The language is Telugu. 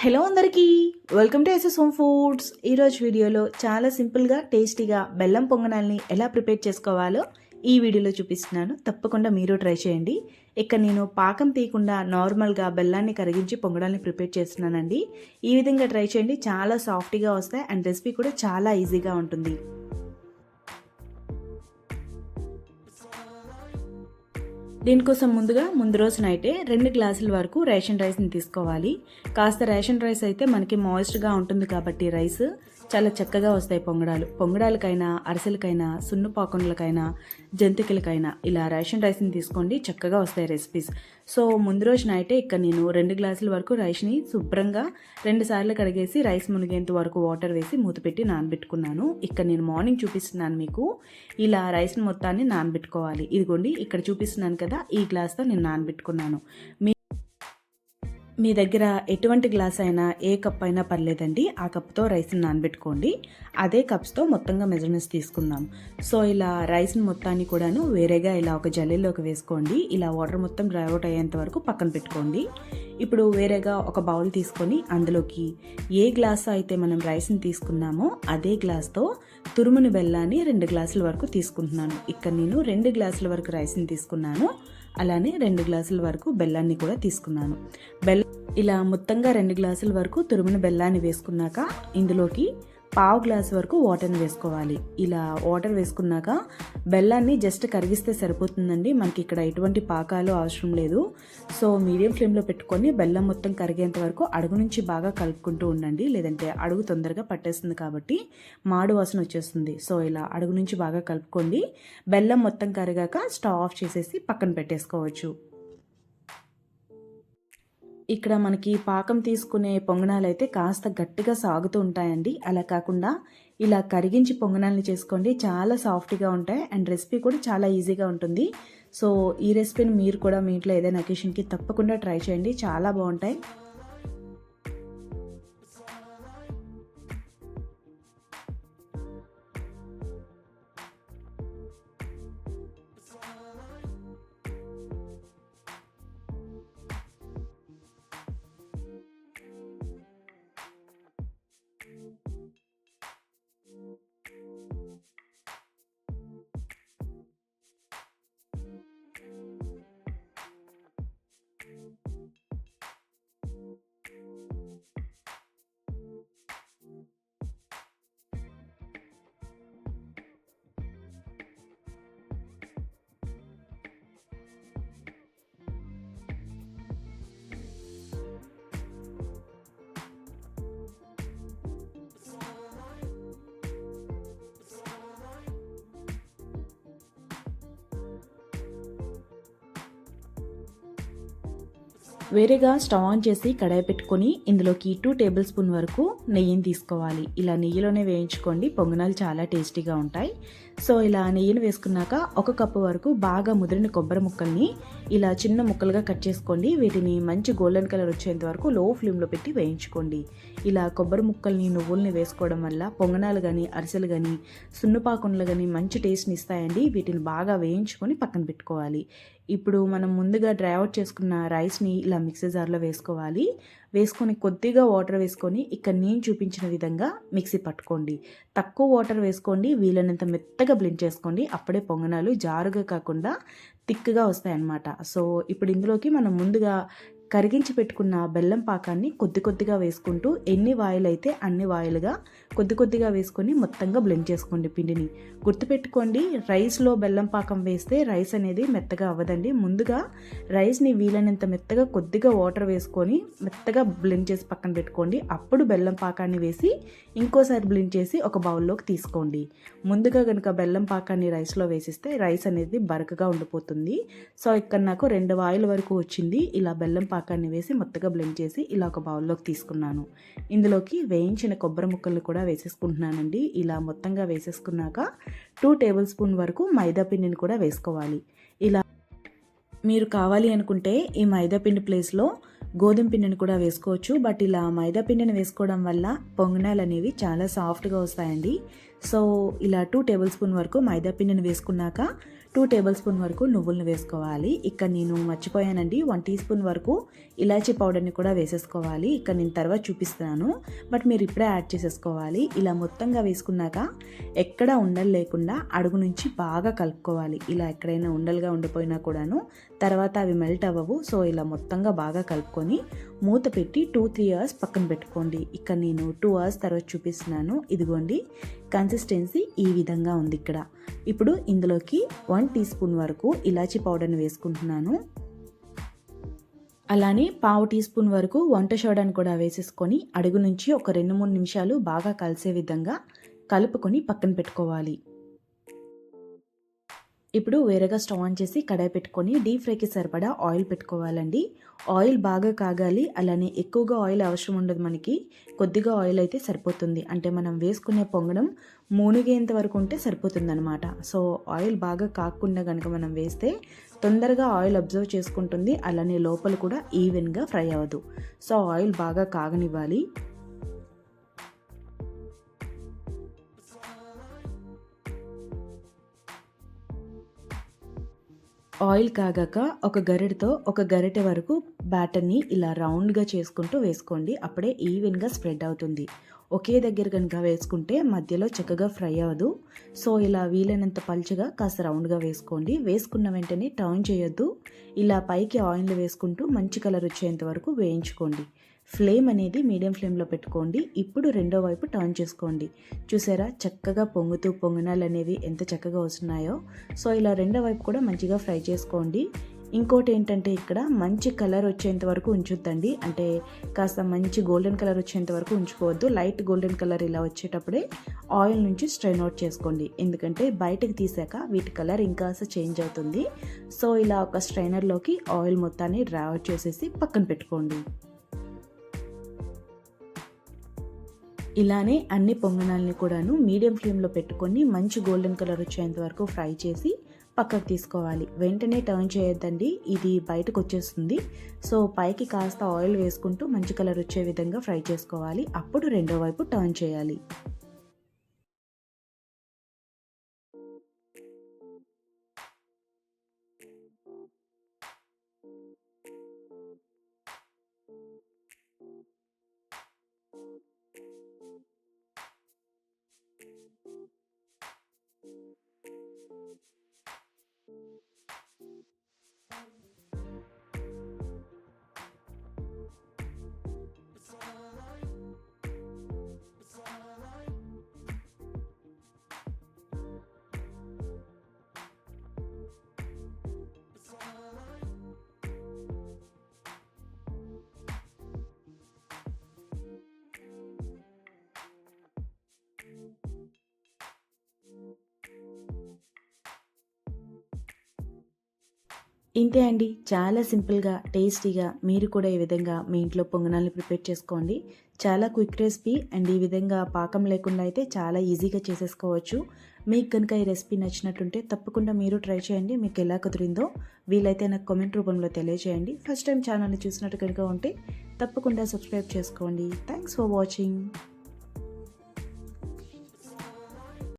హలో అందరికీ. Welcome to SS home foods ఈరోజు వీడియోలో చాలా సింపుల్గా టేస్టీగా బెల్లం పొంగనాల్ని ఎలా ప్రిపేర్ చేసుకోవాలో ఈ వీడియోలో చూపిస్తున్నాను. తప్పకుండా మీరు ట్రై చేయండి. ఇక్కడ నేను పాకం తీయకుండా నార్మల్గా బెల్లాన్ని కరిగించి పొంగడాల్ని ప్రిపేర్ చేస్తున్నానండి. ఈ విధంగా ట్రై చేయండి. చాలా సాఫ్ట్గా వస్తాయి అండ్ రెసిపీ కూడా చాలా ఈజీగా ఉంటుంది. దీనికోసం ముందుగా ముందు రోజు నైటే రెండు గ్లాసుల వరకు రేషన్ రైస్ని తీసుకోవాలి. కాస్త రేషన్ రైస్ అయితే మనకి మాయిస్ట్గా ఉంటుంది కాబట్టి రైస్ చాలా చక్కగా వస్తాయి పొంగడాలు. పొంగడాలకైనా అరిసెలకైనా సున్నుపాకుండలకైనా జంతికలకైనా ఇలా రేషన్ రైస్ని తీసుకోండి. చక్కగా వస్తాయి రెసిపీస్ సో ముందు రోజున అయితే ఇక్కడ నేను రెండు గ్లాసుల వరకు రైస్ని శుభ్రంగా రెండు సార్లు కడిగేసి రైస్ మునిగేంత వరకు వాటర్ వేసి మూతపెట్టి నానబెట్టుకున్నాను. ఇక్కడ నేను మార్నింగ్ చూపిస్తున్నాను మీకు. ఇలా రైస్ని మొత్తాన్ని నానబెట్టుకోవాలి. ఇదిగోండి ఇక్కడ చూపిస్తున్నాను కదా ఈ గ్లాస్తో నేను నానబెట్టుకున్నాను. మీ దగ్గర ఎటువంటి గ్లాస్ అయినా ఏ కప్ అయినా పర్లేదండి. ఆ కప్తో రైస్ని నానబెట్టుకోండి. అదే కప్స్తో మొత్తంగా మెజర్మెంట్స్ తీసుకుందాం. సో ఇలా రైస్ని మొత్తాన్ని కూడాను వేరేగా ఇలా ఒక జల్లీలోకి వేసుకోండి. ఇలా వాటర్ మొత్తం డ్రై అవుట్ అయ్యేంత వరకు పక్కన పెట్టుకోండి. ఇప్పుడు వేరేగా ఒక బౌల్ తీసుకొని అందులోకి ఏ గ్లాస్ అయితే మనం రైస్ని తీసుకున్నామో అదే గ్లాస్తో తురుముని బెల్లాన్ని రెండు గ్లాసుల వరకు తీసుకుంటున్నాను. ఇక్కడ నేను రెండు గ్లాసుల వరకు రైస్ని తీసుకున్నాను. అలానే రెండు గ్లాసుల వరకు బెల్లాన్ని కూడా తీసుకున్నాను. బెల్లం ఇలా మొత్తంగా రెండు గ్లాసుల వరకు తురిమిన బెల్లాన్ని వేసుకున్నాక ఇందులోకి పావు గ్లాస్ వరకు వాటర్ని వేసుకోవాలి. ఇలా వాటర్ వేసుకున్నాక బెల్లాన్ని జస్ట్ కరిగిస్తే సరిపోతుందండి. మనకి ఇక్కడ ఎటువంటి పాకాలు అవసరం లేదు. సో మీడియం ఫ్లేమ్లో పెట్టుకొని బెల్లం మొత్తం కరిగేంత వరకు అడుగు నుంచి బాగా కలుపుకుంటూ ఉండండి. లేదంటే అడుగు తొందరగా పట్టేస్తుంది కాబట్టి మాడు వాసన వచ్చేస్తుంది. సో ఇలా అడుగు నుంచి బాగా కలుపుకోండి. బెల్లం మొత్తం కరిగాక స్టవ్ ఆఫ్ చేసేసి పక్కన పెట్టేసుకోవచ్చు. ఇక్కడ మనకి పాకం తీసుకునే పొంగనాలు అయితే కాస్త గట్టిగా సాగుతూ ఉంటాయండి. అలా కాకుండా ఇలా కరిగించి పొంగనాలని చేసుకోండి. చాలా సాఫ్ట్గా ఉంటాయి. అండ్ రెసిపీ కూడా చాలా ఈజీగా ఉంటుంది. సో ఈ రెసిపీని మీరు కూడా మీ ఇంట్లో ఏదైనా అకేషన్కి తప్పకుండా ట్రై చేయండి. చాలా బాగుంటాయి. వేరేగా స్టవ్ ఆన్ చేసి కడాయి పెట్టుకొని ఇందులోకి టూ టేబుల్ స్పూన్ వరకు నెయ్యిని తీసుకోవాలి. ఇలా నెయ్యిలోనే వేయించుకోండి. పొంగనాలు చాలా టేస్టీగా ఉంటాయి. సో ఇలా నెయ్యిని వేసుకున్నాక ఒక కప్పు వరకు బాగా ముదిరిన కొబ్బరి ముక్కల్ని ఇలా చిన్న ముక్కలుగా కట్ చేసుకోండి. వీటిని మంచి గోల్డెన్ కలర్ వచ్చేంత వరకు లో ఫ్లేమ్లో పెట్టి వేయించుకోండి. ఇలా కొబ్బరి ముక్కల్ని నువ్వుల్ని వేసుకోవడం వల్ల పొంగనాలు కానీ అరిసెలు కానీ సున్నుపాకుండలు కానీ మంచి టేస్ట్ని ఇస్తాయండి. వీటిని బాగా వేయించుకొని పక్కన పెట్టుకోవాలి. ఇప్పుడు మనం ముందుగా డ్రై అవుట్ చేసుకున్న రైస్ని ఇలా మిక్సీ జార్లో వేసుకోవాలి. వేసుకొని కొద్దిగా వాటర్ వేసుకొని ఇక్కడ నేను చూపించిన విధంగా మిక్సీ పట్టుకోండి. తక్కువ వాటర్ వేసుకోండి వీలైనంత మెత్తగా బ్లెండ్ చేసుకోండి. అప్పుడే పొంగనాలు జారుగా కాకుండా థిక్గా వస్తాయన్నమాట. సో ఇప్పుడు ఇందులోకి మనం ముందుగా కరిగించి పెట్టుకున్న బెల్లం పాకాన్ని కొద్ది కొద్దిగా వేసుకుంటూ ఎన్ని వాయిల్ అయితే అన్ని వాయిల్గా కొద్ది కొద్దిగా వేసుకొని మొత్తంగా బ్లెండ్ చేసుకోండి పిండిని. గుర్తుపెట్టుకోండి రైస్లో బెల్లం పాకం వేస్తే రైస్ అనేది మెత్తగా అవ్వదండి. ముందుగా రైస్ని వీలైనంత మెత్తగా కొద్దిగా వాటర్ వేసుకొని మెత్తగా బ్లెండ్ చేసి పక్కన పెట్టుకోండి. అప్పుడు బెల్లం పాకాన్ని వేసి ఇంకోసారి బ్లెండ్ చేసి ఒక బౌల్లోకి తీసుకోండి. ముందుగా కనుక బెల్లం పాకాన్ని రైస్లో వేసిస్తే రైస్ అనేది బరకగా ఉండిపోతుంది. సో ఇక్కడ నాకు రెండు వాయిల్ వరకు వచ్చింది. ఇలా బెల్లం పాకాన్ని వేసి మొత్తగా బ్లెండ్ చేసి ఇలా ఒక బౌల్లోకి తీసుకున్నాను. ఇందులోకి వేయించిన కొబ్బరి ముక్కలు కూడా వేసేసుకుంటున్నానండి. ఇలా మొత్తంగా వేసేసుకున్నాక టూ టేబుల్ స్పూన్ వరకు మైదా పిండిని కూడా వేసుకోవాలి. ఇలా మీరు కావాలి అనుకుంటే ఈ మైదా పిండి ప్లేస్లో గోధుమ పిండిని కూడా వేసుకోవచ్చు. బట్ ఇలా మైదా పిండిని వేసుకోవడం వల్ల పొంగనాలు అనేవి చాలా సాఫ్ట్గా వస్తాయండి. సో ఇలా టూ టేబుల్ స్పూన్ వరకు మైదా పిండిని వేసుకున్నాక టూ టేబుల్ స్పూన్ వరకు నువ్వులను వేసుకోవాలి. ఇక్కడ నేను మర్చిపోయానండి. వన్ టీ స్పూన్ వరకు ఇలాచీ పౌడర్ని కూడా వేసేసుకోవాలి. ఇక్కడ నేను తర్వాత చూపిస్తున్నాను. బట్ మీరు ఇప్పుడే యాడ్ చేసేసుకోవాలి. ఇలా మొత్తంగా వేసుకున్నాక ఎక్కడ ఉండలు లేకుండా అడుగు నుంచి బాగా కలుపుకోవాలి. ఇలా ఎక్కడైనా ఉండలుగా ఉండిపోయినా కూడాను తర్వాత అవి మెల్ట్ అవ్వవు. సో ఇలా మొత్తంగా బాగా కలుపుకొని మూత పెట్టి టూ త్రీ అవర్స్ పక్కన పెట్టుకోండి. ఇక్కడ నేను టూ అవర్స్ తర్వాత చూపిస్తున్నాను. ఇదిగోండి. కన్సిస్టెన్సీ ఈ విధంగా ఉంది ఇక్కడ. ఇప్పుడు ఇందులోకి వన్ టీ స్పూన్ వరకు ఇలాచీ పౌడర్ని వేసుకుంటున్నాను. అలానే పావు టీ స్పూన్ వరకు వంట సోడాని కూడా వేసేసుకొని అడుగు నుంచి ఒక రెండు మూడు నిమిషాలు బాగా కలిసే విధంగా కలుపుకొని పక్కన పెట్టుకోవాలి. ఇప్పుడు వేరేగా స్టవ్ ఆన్ చేసి కడాయి పెట్టుకొని డీప్ ఫ్రైకి సరిపడా ఆయిల్ పెట్టుకోవాలండి. ఆయిల్ బాగా కాగాలి అలానే ఎక్కువగా ఆయిల్ అవసరం ఉండదు మనకి. కొద్దిగా ఆయిల్ అయితే సరిపోతుంది. అంటే మనం వేసుకునే పొంగడం మునిగేంత వరకు ఉంటే సరిపోతుంది అనమాట సో ఆయిల్ బాగా కాకుండా కనుక మనం వేస్తే తొందరగా ఆయిల్ అబ్జర్వ్ చేసుకుంటుంది. అలానే లోపల కూడా ఈవెన్గా ఫ్రై అవ్వదు. సో ఆయిల్ బాగా కాగనివ్వాలి. ఆయిల్ కాగాక ఒక గరిటతో ఒక గరిటె వరకు బ్యాటర్ని ఇలా రౌండ్గా చేసుకుంటూ వేసుకోండి. అప్పుడే ఈవెన్గా స్ప్రెడ్ అవుతుంది. ఒకే దగ్గర కనుక వేసుకుంటే మధ్యలో చక్కగా ఫ్రై అవ్వదు. సో ఇలా వీలైనంత పలుచగా కాస్త రౌండ్గా వేసుకోండి. వేసుకున్న వెంటనే టర్న్ చేయొద్దు. ఇలా పైకి ఆయిల్ వేసుకుంటూ మంచి కలర్ వచ్చేంత వరకు వేయించుకోండి. ఫ్లేమ్ అనేది మీడియం ఫ్లేమ్లో పెట్టుకోండి. ఇప్పుడు రెండో వైపు టర్న్ చేసుకోండి. చూసారా? చక్కగా పొంగుతూ పొంగనాలు అనేవి ఎంత చక్కగా వస్తున్నాయో. సో ఇలా రెండో వైపు కూడా మంచిగా ఫ్రై చేసుకోండి. ఇంకోటి ఏంటంటే ఇక్కడ మంచి కలర్ వచ్చేంత వరకు ఉంచుద్దండి. అంటే కాస్త మంచి గోల్డెన్ కలర్ వచ్చేంత వరకు ఉంచుకోవద్దు. లైట్ గోల్డెన్ కలర్ ఇలా వచ్చేటప్పుడే ఆయిల్ నుంచి స్ట్రైన్ అవుట్ చేసుకోండి. ఎందుకంటే బయటకు తీసాక వీటి కలర్ ఇంకా చేంజ్ అవుతుంది. సో ఇలా ఒక స్ట్రైనర్లోకి ఆయిల్ మొత్తాన్ని డ్రై అవుట్ చేసేసి పక్కన పెట్టుకోండి. ఇలానే అన్ని పొంగనాలని కూడాను మీడియం ఫ్లేమ్లో పెట్టుకొని మంచి గోల్డెన్ కలర్ వచ్చేంత వరకు ఫ్రై చేసి పక్కకు తీసుకోవాలి. వెంటనే టర్న్ చేయొద్దండి. ఇది బయటకు వచ్చేస్తుంది. సో పైకి కాస్త ఆయిల్ వేసుకుంటూ మంచి కలర్ వచ్చే విధంగా ఫ్రై చేసుకోవాలి. అప్పుడు రెండో వైపు టర్న్ చేయాలి. ఇంతే అండి. చాలా సింపుల్గా టేస్టీగా మీరు కూడా ఈ విధంగా మీ ఇంట్లో పొంగనాల్ని ప్రిపేర్ చేసుకోండి. చాలా క్విక్ రెసిపీ అండ్ ఈ విధంగా పాకం లేకుండా అయితే చాలా ఈజీగా చేసేసుకోవచ్చు. మీకు కనుక ఈ రెసిపీ నచ్చినట్టుంటే తప్పకుండా మీరు ట్రై చేయండి. మీకు ఎలా కుదిరిందో వీలైతే నాకు కామెంట్ రూపంలో తెలియజేయండి. ఫస్ట్ టైం ఛానల్ని చూసినట్టు కనుక ఉంటే తప్పకుండా సబ్స్క్రైబ్ చేసుకోండి. Thanks for watching.